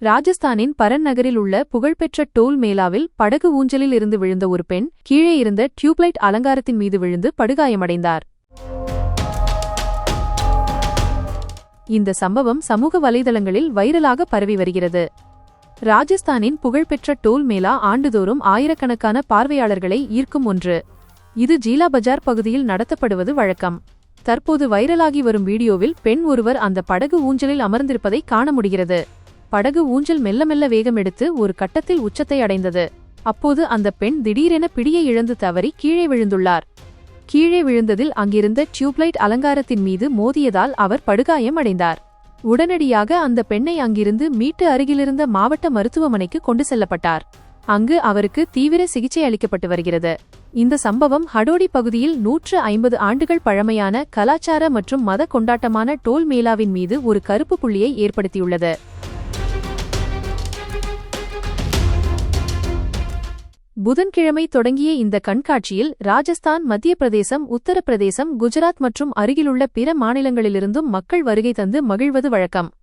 ராஜஸ்தானின் பரன் நகரில் உள்ள புகழ்பெற்ற டோல் மேலாவில் படகு ஊஞ்சலில் இருந்து விழுந்த ஒரு பெண் கீழே இருந்த டியூப்லைட் அலங்காரத்தின் மீது விழுந்து படுகாயமடைந்தார். இந்த சம்பவம் சமூக வலைதளங்களில் வைரலாக பரவி வருகிறது. ராஜஸ்தானின் புகழ்பெற்ற டோல் மேலா ஆண்டுதோறும் ஆயிரக்கணக்கான பார்வையாளர்களை ஈர்க்கும் ஒன்று. இது ஜீலா பஜார் பகுதியில் நடத்தப்படுவது வழக்கம். தற்போது வைரலாகி வரும் வீடியோவில் பெண் ஒருவர் அந்த படகு ஊஞ்சலில் அமர்ந்திருப்பதை காண முடிகிறது. படகு ஊஞ்சல் மெல்ல மெல்ல வேகம் எடுத்து ஒரு கட்டத்தில் உச்சத்தை அடைந்தது. அப்போது அந்த பெண் திடீரென பிடியை இழந்து தவறி கீழே விழுந்துள்ளார். கீழே விழுந்ததில் அங்கிருந்த டியூப்லைட் அலங்காரத்தின் மீது மோதியதால் அவர் படுகாயம் அடைந்தார். உடனடியாக அந்த பெண்ணை அங்கிருந்து மீட்டு அருகிலிருந்த மாவட்ட மருத்துவமனைக்கு கொண்டு செல்லப்பட்டார். அங்கு அவருக்கு தீவிர சிகிச்சை அளிக்கப்பட்டு வருகிறது. இந்த சம்பவம் ஹடோடி பகுதியில் நூற்று ஐம்பது ஆண்டுகள் பழமையான கலாச்சார மற்றும் மத கொண்டாட்டமான டோல் மேலாவின் மீது ஒரு கருப்பு புள்ளியை ஏற்படுத்தியுள்ளது. புதன்கிழமை தொடங்கிய இந்த கண்காட்சியில் ராஜஸ்தான் மத்திய பிரதேசம் உத்தரப்பிரதேசம் குஜராத் மற்றும் அருகிலுள்ள பிற மாநிலங்களிலிருந்தும் மக்கள் வருகை தந்து மகிழ்வது வழக்கம்.